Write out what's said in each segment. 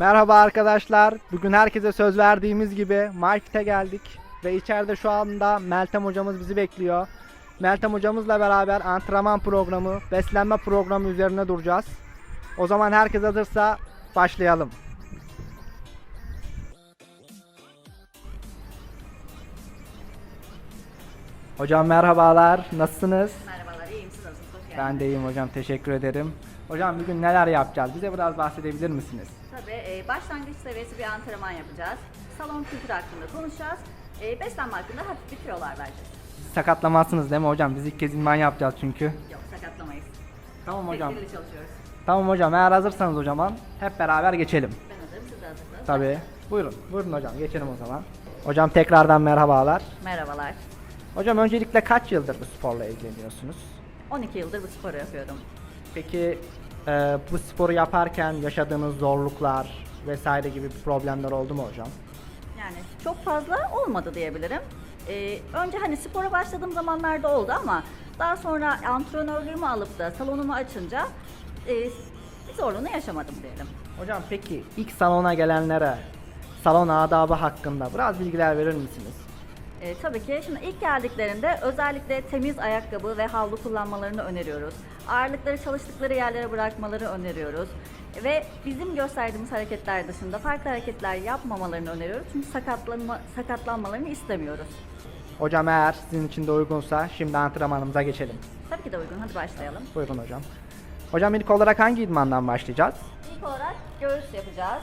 Merhaba arkadaşlar. Bugün herkese söz verdiğimiz gibi Market'e geldik. Ve içeride şu anda Meltem hocamız bizi bekliyor. Meltem hocamızla beraber antrenman programı, beslenme programı üzerine duracağız. O zaman herkes hazırsa başlayalım. Hocam merhabalar. Nasılsınız? Merhabalar, iyiyim. Siz nasılsınız? Ben de iyiyim hocam. Teşekkür ederim. Hocam bugün neler yapacağız? Bize biraz bahsedebilir misiniz? E, başlangıç seviyesi bir antrenman yapacağız. Salon kültürü hakkında konuşacağız. E, beslenme hakkında hafif bir tiyolar vereceğiz. Sakatlamazsınız değil mi hocam? Biz ilk kez idman yapacağız çünkü. Yok, sakatlamayız. Tamam hocam. Tedbirli çalışıyoruz. Tamam hocam eğer hazırsanız o zaman hep beraber geçelim. Ben hazırım, siz de hazırsınız. Tabii. Buyurun. Buyurun hocam geçelim o zaman. Hocam tekrardan merhabalar. Merhabalar. Hocam öncelikle kaç yıldır bu sporla ilgileniyorsunuz? 12 yıldır bu sporu yapıyorum. Peki e, bu sporu yaparken yaşadığınız zorluklar vesaire gibi problemler oldu mu hocam? Yani çok fazla olmadı diyebilirim. E, önce hani spora başladığım zamanlarda oldu ama daha sonra antrenörlüğümü alıp da salonumu açınca e, bir zorluğunu yaşamadım diyelim. Hocam peki ilk salona gelenlere salon adabı hakkında biraz bilgiler verir misiniz? E, tabii ki. Şimdi ilk geldiklerinde özellikle temiz ayakkabı ve havlu kullanmalarını öneriyoruz. Ağırlıkları çalıştıkları yerlere bırakmaları öneriyoruz. Ve bizim gösterdiğimiz hareketler dışında farklı hareketler yapmamalarını öneriyoruz. Çünkü sakatlanma, sakatlanmalarını istemiyoruz. Hocam eğer sizin için de uygunsa şimdi antrenmanımıza geçelim. Tabii ki de uygun. Hadi başlayalım. Buyurun hocam. Hocam ilk olarak hangi idmandan başlayacağız? İlk olarak göğüs yapacağız.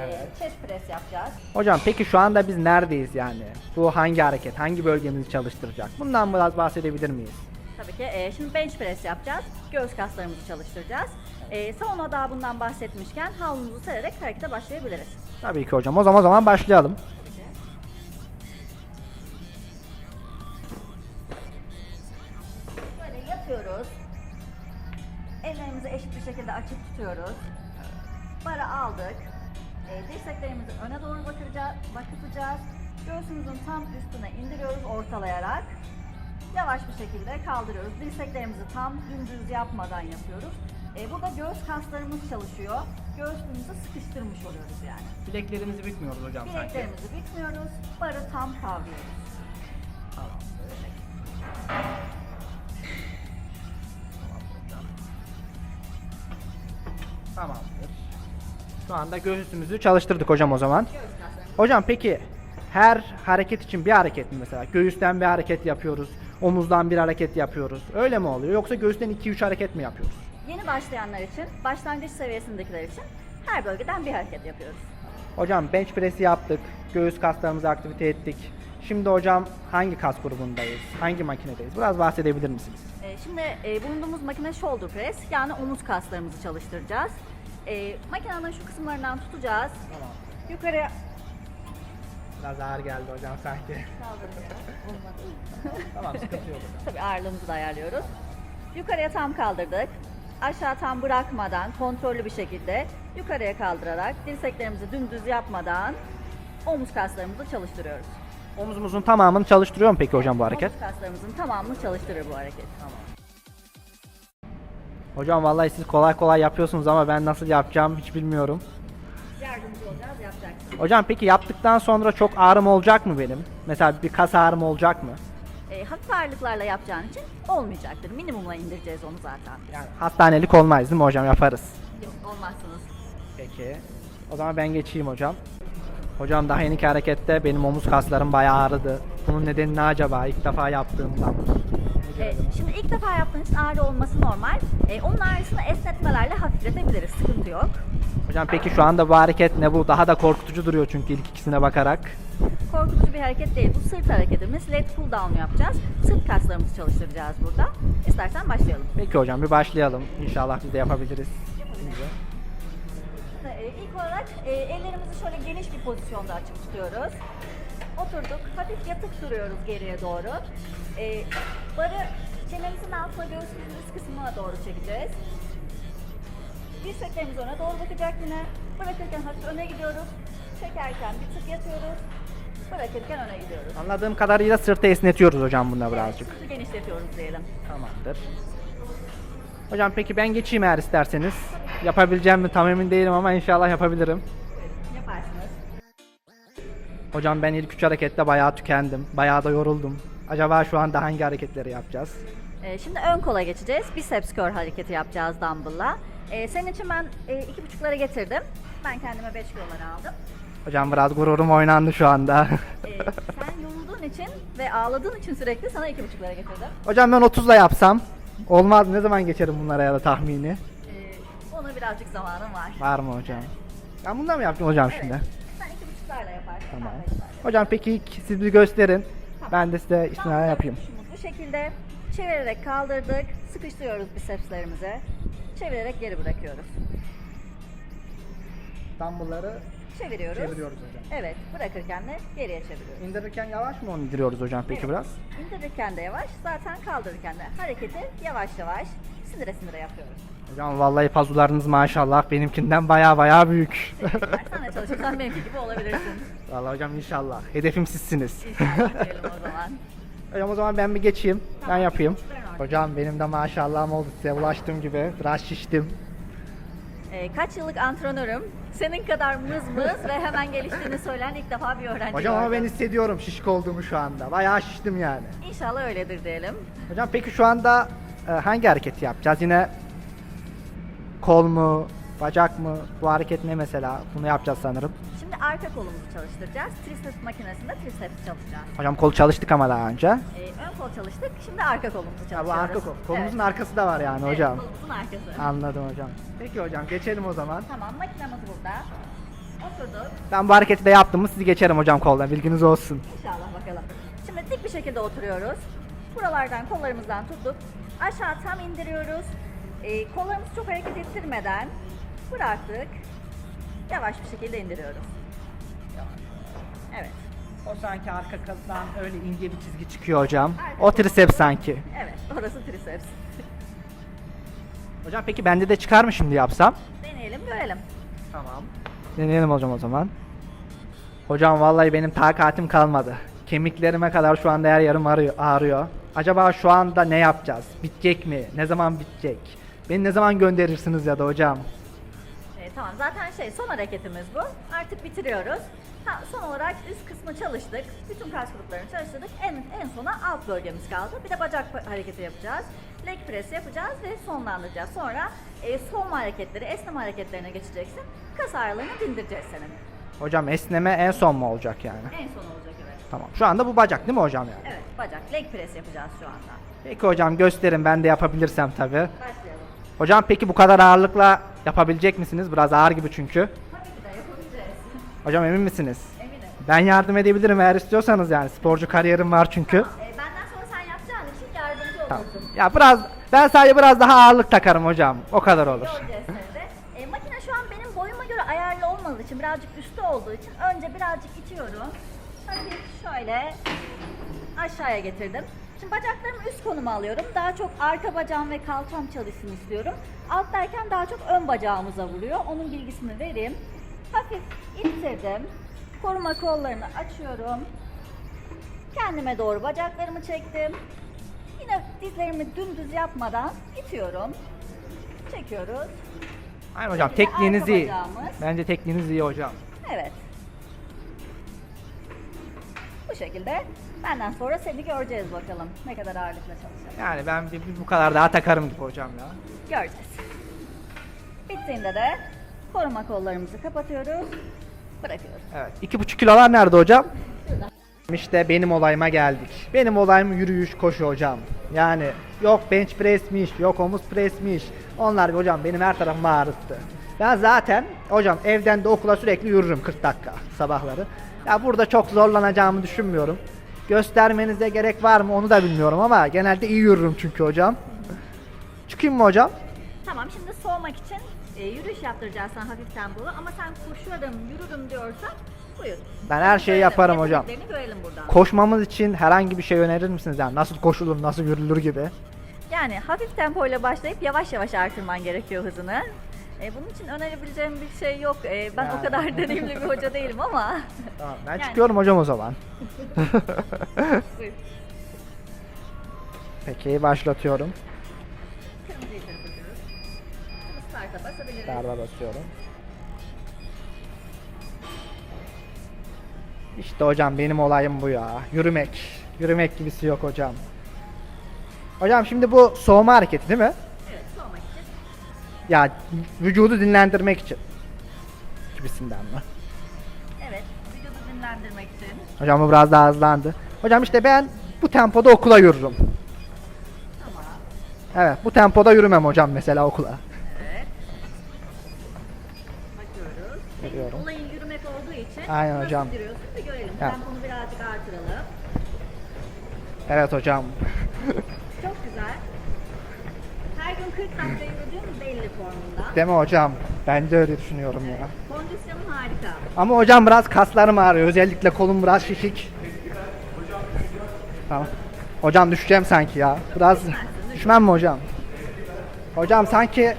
E, Evet. chest press yapacağız. Hocam peki şu anda biz neredeyiz yani? Bu hangi hareket, hangi bölgemizi çalıştıracak? Bundan biraz bahsedebilir miyiz? Tabii ki. E, şimdi bench press yapacağız. Göğüs kaslarımızı çalıştıracağız. E, salon daha bundan bahsetmişken havlumuzu sererek harekete başlayabiliriz. Tabii ki hocam. O zaman o zaman başlayalım. Böyle yapıyoruz. Ellerimizi eşit bir şekilde açık tutuyoruz. Bara aldık. Dirseklerimizi öne doğru bakıtacağız. Göğsümüzün tam üstüne indiriyoruz ortalayarak. Yavaş bir şekilde kaldırıyoruz. Dirseklerimizi tam dümdüz yapmadan yapıyoruz. E, burada göğüs kaslarımız çalışıyor. Göğsümüzü sıkıştırmış oluyoruz yani. Bileklerimizi bükmüyoruz hocam Bileklerimizi bükmüyoruz. Barı tam kavruyoruz. Tamamdır. Şu anda göğsümüzü çalıştırdık hocam o zaman. Hocam peki her hareket için bir hareket mi mesela? Göğüsten bir hareket yapıyoruz, omuzdan bir hareket yapıyoruz. Öyle mi oluyor? Yoksa göğüsten 2-3 hareket mi yapıyoruz? Yeni başlayanlar için, başlangıç seviyesindekiler için her bölgeden bir hareket yapıyoruz. Hocam bench press'i yaptık, göğüs kaslarımızı aktivite ettik. Şimdi hocam hangi kas grubundayız? Hangi makinedeyiz? Biraz bahsedebilir misiniz? Ee, şimdi e, bulunduğumuz makine shoulder press yani omuz kaslarımızı çalıştıracağız. E, makinenin şu kısımlarından tutacağız. Yukarıya Biraz ağır geldi hocam sanki. tamam sıkıntı yok. Tabii ağırlığımızı da ayarlıyoruz. Yukarıya tam kaldırdık. Aşağı tam bırakmadan kontrollü bir şekilde yukarıya kaldırarak dirseklerimizi dümdüz yapmadan omuz kaslarımızı çalıştırıyoruz. Omuzumuzun tamamını çalıştırıyor mu peki hocam bu hareket? Omuz kaslarımızın tamamını çalıştırır bu hareket. Hocam vallahi siz kolay kolay yapıyorsunuz ama ben nasıl yapacağım hiç bilmiyorum. Yardımcı olacağız, yapacaksın. Hocam peki yaptıktan sonra çok ağrım olacak mı benim? Mesela bir kas ağrım olacak mı? E, hafif ağırlıklarla yapacağın için olmayacaktır. Minimuma indireceğiz onu zaten. Yani hastanelik olmaz değil mi hocam yaparız. Yok olmazsınız. Peki. O zaman ben geçeyim hocam. Hocam daha yeniki harekette benim omuz kaslarım bayağı ağrıdı. Bunun nedeni ne acaba? İlk defa yaptığımdan. E, şimdi ilk defa yaptığın için ağrı olması normal. E, onun ağrısını esnetmelerle hafifletebiliriz. Sıkıntı yok. Hocam peki şu anda bu hareket ne bu? Daha da korkutucu duruyor çünkü ilk ikisine bakarak. Korkutucu bir hareket değil. Bu sırt hareketimiz. Leg pull down yapacağız. Sırt kaslarımızı çalıştıracağız burada. İstersen başlayalım. Peki hocam bir başlayalım. İnşallah biz de yapabiliriz. E, ilk olarak e, ellerimizi şöyle geniş bir pozisyonda açık tutuyoruz. Oturduk. Hafif yatık duruyoruz geriye doğru. E, barı çenemizin altına göğsümüzün üst kısmına doğru çekeceğiz. Dirseklerimiz öne doğru bakacak yine. Bırakırken hafif öne gidiyoruz. Çekerken bir tık yatıyoruz. Bırakırken öne gidiyoruz. Anladığım kadarıyla sırtı esnetiyoruz hocam bunda birazcık. Sırtı genişletiyoruz diyelim. Tamamdır. Hocam peki ben geçeyim eğer isterseniz. Yapabileceğim mi tam emin değilim ama inşallah yapabilirim. Hocam ben ilk üç harekette bayağı tükendim. Bayağı da yoruldum. Acaba şu anda hangi hareketleri yapacağız? Ee, şimdi ön kola geçeceğiz. Biceps curl hareketi yapacağız dumbbell'la. Ee, senin için ben e, iki buçuklara getirdim. Ben kendime 5 kiloları aldım. Hocam biraz gururum oynandı şu anda. Ee, sen yorulduğun için ve ağladığın için sürekli sana iki buçuklara getirdim. Hocam ben 30'la yapsam olmaz. Ne zaman geçerim bunlara ya da tahmini? Ee, ona birazcık zamanım var. Var mı hocam? Ben bundan mı yaptım hocam Evet. şimdi? Sen iki buçuklarla yaparsın. Tamam. ben beşlerle. Hocam peki siz bir gösterin. Ben de size işlemler yapayım. Bu şekilde çevirerek kaldırdık. Sıkıştırıyoruz bicepslerimize. Çevirerek geri bırakıyoruz. Dumbbellları Çeviriyoruz. çeviriyoruz hocam. Evet, bırakırken de geriye çeviriyoruz. İndirirken yavaş mı onu indiriyoruz hocam peki Evet. biraz? İndirirken de yavaş, zaten kaldırırken de hareketi yavaş yavaş sindire sindire yapıyoruz. Hocam vallahi pazularınız maşallah benimkinden baya baya büyük. Teşekkürler. Sen de çalışırsan benimki gibi olabilirsin. vallahi hocam inşallah. Hedefim sizsiniz. İnşallah diyelim o zaman. hocam o zaman ben bir geçeyim. Ben Tamam, yapayım. ben orada. Hocam benim de maşallahım oldu size ulaştığım gibi. Biraz şiştim. Ee, kaç yıllık antrenörüm. Senin kadar mız mız ve hemen geliştiğini söyleyen ilk defa bir öğrenci Hocam ama ben gördüm. hissediyorum şişik olduğumu şu anda. Bayağı şiştim yani. İnşallah öyledir diyelim. Hocam peki şu anda e, hangi hareketi yapacağız? Yine kol mu, bacak mı? Bu hareket ne mesela? Bunu yapacağız sanırım. Şimdi arka kolumuzu çalıştıracağız. Triceps makinesinde triceps çalışacağız. Hocam kol çalıştık ama daha önce. Ee, ön kol çalıştık. Şimdi arka kolumuzu çalışıyoruz. bu arka kol. Kolumuzun Evet. arkası da var yani Evet, hocam. kolumuzun arkası. Anladım hocam. Peki hocam geçelim o zaman. Tamam makinemiz burada. Oturduk. Ben bu hareketi de yaptım mı sizi geçerim hocam koldan bilginiz olsun. İnşallah bakalım. Şimdi dik bir şekilde oturuyoruz. Buralardan kollarımızdan tuttuk. Aşağı tam indiriyoruz. Ee, kollarımızı çok hareket ettirmeden bıraktık. Yavaş bir şekilde indiriyoruz. Evet. O sanki arka koldan öyle ince bir çizgi çıkıyor hocam. Arka O triceps sanki. Evet. Orası triceps. Hocam peki bende de çıkar mı şimdi yapsam? Deneyelim görelim. Tamam. Deneyelim hocam o zaman. Hocam vallahi benim takatim kalmadı. Kemiklerime kadar şu anda her yerim ağrıyor. ağrıyor. Acaba şu anda ne yapacağız? Bitecek mi? Ne zaman bitecek? Beni ne zaman gönderirsiniz ya da hocam? Ee, tamam zaten şey son hareketimiz bu. Artık bitiriyoruz. Ha, son olarak üst kısmı çalıştık. Bütün kas gruplarını çalıştırdık. En, en sona alt bölgemiz kaldı. Bir de bacak hareketi yapacağız. Leg press yapacağız ve sonlandıracağız. Sonra e, soğuma hareketleri, esneme hareketlerine geçeceksin. Kas ağrılarını dindireceğiz senin. Hocam esneme en son mu olacak yani? En son olacak. Tamam. Şu anda bu bacak değil mi hocam yani? Evet bacak, leg press yapacağız şu anda. Peki hocam gösterin ben de yapabilirsem tabi. Başlayalım. Hocam peki bu kadar ağırlıkla yapabilecek misiniz? Biraz ağır gibi çünkü. Tabii ki de yapabileceğiz. Hocam emin misiniz? Eminim. Ben yardım edebilirim eğer istiyorsanız yani. Sporcu kariyerim var çünkü. E, benden sonra sen yapacağın için yardımcı Tamam. olursun. Ya biraz ben sadece biraz daha ağırlık takarım hocam. O kadar olur. Göreceğiz seni de. E, makine şu an benim boyuma göre ayarlı olmadığı için birazcık üstte olduğu için önce birazcık itiyorum. Hafif şöyle aşağıya getirdim. Şimdi bacaklarımı üst konuma alıyorum. Daha çok arka bacağım ve kalçam çalışsın istiyorum. Alt derken daha çok ön bacağımıza vuruyor. Onun bilgisini vereyim. Hafif ittirdim. Koruma kollarını açıyorum. Kendime doğru bacaklarımı çektim. Yine dizlerimi dümdüz yapmadan itiyorum. Çekiyoruz. Aynen hocam Şöyle tekniğiniz iyi. bacağımız. Bence tekniğiniz iyi hocam. Evet. Bu şekilde benden sonra seni göreceğiz bakalım. Ne kadar ağırlıkla çalışacak. Yani ben bir, bir bu kadar daha takarım gibi hocam ya. Göreceğiz. Bittiğinde de koruma kollarımızı kapatıyoruz. Bırakıyoruz. Evet. iki buçuk kilolar nerede hocam? Şurada. İşte benim olayıma geldik. Benim olayım yürüyüş, koşu hocam. Yani yok bench press'miş, yok omuz press'miş. Onlar hocam benim her tarafımı ağrıttı. Ben zaten hocam evden de okula sürekli yürürüm 40 dakika sabahları. Ya burada çok zorlanacağımı düşünmüyorum. Göstermenize gerek var mı onu da bilmiyorum ama genelde iyi yürürüm çünkü hocam. Çıkayım mı hocam? Tamam şimdi soğumak için e, yürüyüş yaptıracağız sana hafif tempolu ama sen koşuyorum, yürürüm diyorsan buyur. Ben her şeyi Görelim, yaparım hocam. yeteneklerini görelim buradan. Koşmamız için herhangi bir şey önerir misiniz? Yani nasıl koşulur, nasıl yürülür gibi. Yani hafif tempoyla başlayıp yavaş yavaş artırman gerekiyor hızını. E, bunun için önerebileceğim bir şey yok. E, ben o kadar deneyimli bir hoca değilim ama. Tamam, ben Yani. çıkıyorum hocam o zaman. Buyur. Peki başlatıyorum. Kırmızıyı tırpıtıyoruz. Şimdi start'a basabiliriz. Darbe basıyorum. İşte hocam benim olayım bu ya. Yürümek. Yürümek gibisi yok hocam. Hocam şimdi bu soğuma hareketi değil mi? Ya vücudu dinlendirmek için. Gibisinden mi? Evet, vücudu dinlendirmek için. Hocam bu biraz daha hızlandı. Hocam işte ben bu tempoda okula yürürüm. Tamam. Evet bu tempoda yürümem hocam mesela okula. Evet. Bakıyoruz. Senin Görüyorum. olayın yürümek olduğu için Aynen nasıl hocam. yürüyorsun bir görelim. Evet. Temponu birazcık artıralım. Evet hocam. Çok güzel. Her gün 40 dakika yürüdüğün belli formunda. Değil mi hocam? Ben de öyle düşünüyorum ya. Kondisyonun harika. Ama hocam biraz kaslarım ağrıyor. Özellikle kolum biraz şişik. Tamam. Hocam düşeceğim sanki ya. Biraz düşmem mi hocam? Hocam sanki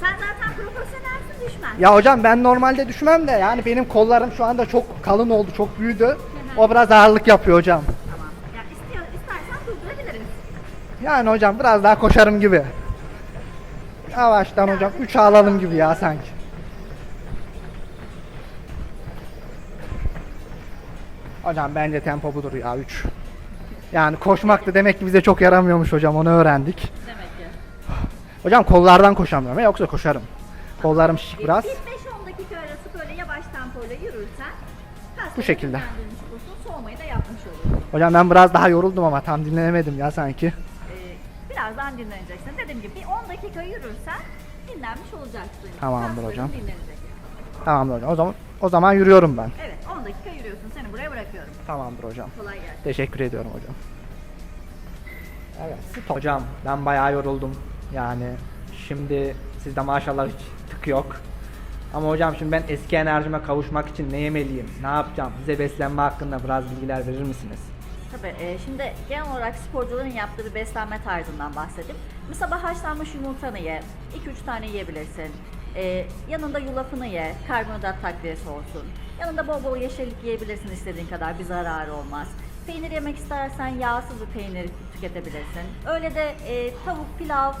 Sen zaten profesyonelsin düşmez. ya hocam ben normalde düşmem de yani benim kollarım şu anda çok kalın oldu, çok büyüdü. O biraz ağırlık yapıyor hocam. Tamam. Ya istiyor, istersen durdurabiliriz. Yani hocam biraz daha koşarım gibi. Yavaştan hocam 3 alalım gibi ya sanki. Hocam bence tempo budur ya 3. Yani koşmak da demek ki bize çok yaramıyormuş hocam onu öğrendik. Demek ki. Hocam kollardan koşamıyorum ya, yoksa koşarım. Kollarım şişik biraz. Bir 5-10 dakika arası böyle yavaş tempoyla yürürsen kasları Bu şekilde. dinlendirmiş olursun, soğumayı da yapmış olursun. Hocam ben biraz daha yoruldum ama tam dinlenemedim ya sanki. Birazdan dinleneceksin. Dediğim gibi bir 10 dakika yürürsen dinlenmiş olacaksın. Tamamdır Kasların hocam. dinlenecek. Tamamdır hocam. O zaman o zaman yürüyorum ben. Evet 10 dakika yürüyorsun. Seni buraya bırakıyorum. Tamamdır hocam. Kolay gelsin. Teşekkür ediyorum hocam. Evet. Hocam ben bayağı yoruldum. Yani şimdi sizde maşallah hiç tık yok. Ama hocam şimdi ben eski enerjime kavuşmak için ne yemeliyim? Ne yapacağım? Bize beslenme hakkında biraz bilgiler verir misiniz? Tabii e, şimdi genel olarak sporcuların yaptığı bir beslenme tarzından bahsedeyim. Bir sabah haşlanmış yumurtanı ye, 2-3 tane yiyebilirsin. E, yanında yulafını ye, karbonhidrat takviyesi olsun. Yanında bol bol yeşillik yiyebilirsin istediğin kadar, bir zararı olmaz. Peynir yemek istersen yağsız bir peynir tüketebilirsin. Öyle de e, tavuk, pilav,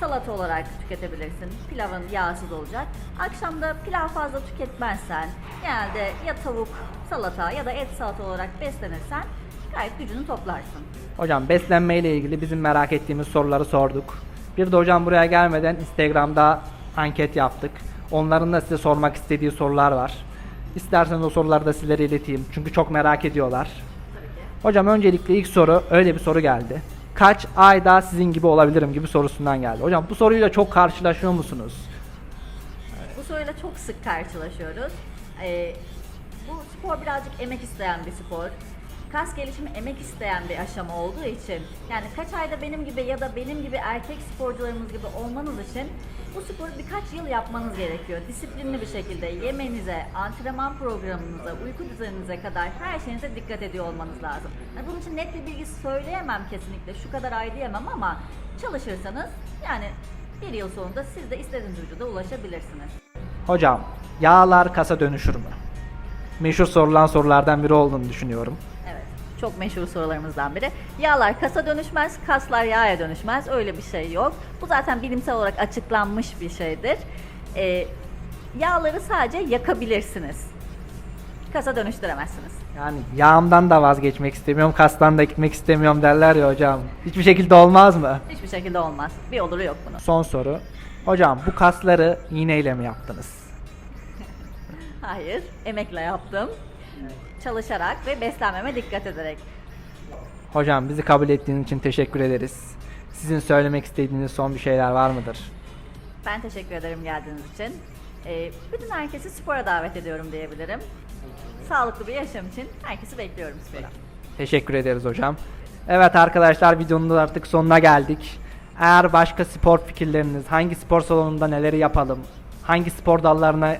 salata olarak tüketebilirsin. Pilavın yağsız olacak. Akşamda pilav fazla tüketmezsen, genelde ya tavuk, salata ya da et salata olarak beslenirsen gayet gücünü toplarsın. Hocam beslenme ile ilgili bizim merak ettiğimiz soruları sorduk. Bir de hocam buraya gelmeden Instagram'da anket yaptık. Onların da size sormak istediği sorular var. İsterseniz o soruları da sizlere ileteyim. Çünkü çok merak ediyorlar. Hocam öncelikle ilk soru öyle bir soru geldi. Kaç ayda sizin gibi olabilirim gibi sorusundan geldi. Hocam bu soruyla çok karşılaşıyor musunuz? Bu soruyla çok sık karşılaşıyoruz. Ee, bu spor birazcık emek isteyen bir spor. Kas gelişimi emek isteyen bir aşama olduğu için yani kaç ayda benim gibi ya da benim gibi erkek sporcularımız gibi olmanız için bu sporu birkaç yıl yapmanız gerekiyor. Disiplinli bir şekilde yemenize, antrenman programınıza, uyku düzeninize kadar her şeyinize dikkat ediyor olmanız lazım. Yani bunun için net bir bilgi söyleyemem kesinlikle, şu kadar ay diyemem ama çalışırsanız yani bir yıl sonunda siz de istediğiniz vücuda ulaşabilirsiniz. Hocam yağlar kasa dönüşür mü? Meşhur sorulan sorulardan biri olduğunu düşünüyorum. Evet. Çok meşhur sorularımızdan biri. Yağlar kasa dönüşmez, kaslar yağa dönüşmez. Öyle bir şey yok. Bu zaten bilimsel olarak açıklanmış bir şeydir. Ee, yağları sadece yakabilirsiniz. Kasa dönüştüremezsiniz. Yani yağımdan da vazgeçmek istemiyorum, kastan da gitmek istemiyorum derler ya hocam. Hiçbir şekilde olmaz mı? Hiçbir şekilde olmaz. Bir oluru yok bunun. Son soru. Hocam bu kasları iğneyle mi yaptınız? Hayır, emekle yaptım. Çalışarak ve beslenmeme dikkat ederek. Hocam bizi kabul ettiğiniz için teşekkür ederiz. Sizin söylemek istediğiniz son bir şeyler var mıdır? Ben teşekkür ederim geldiğiniz için. Ee, bütün herkesi spora davet ediyorum diyebilirim. Sağlıklı bir yaşam için herkesi bekliyorum spora. Teşekkür ederiz hocam. Evet arkadaşlar videonun da artık sonuna geldik. Eğer başka spor fikirleriniz, hangi spor salonunda neleri yapalım, hangi spor dallarına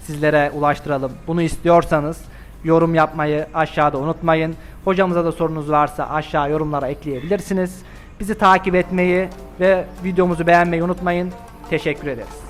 sizlere ulaştıralım bunu istiyorsanız yorum yapmayı aşağıda unutmayın. Hocamıza da sorunuz varsa aşağı yorumlara ekleyebilirsiniz. Bizi takip etmeyi ve videomuzu beğenmeyi unutmayın. Teşekkür ederiz.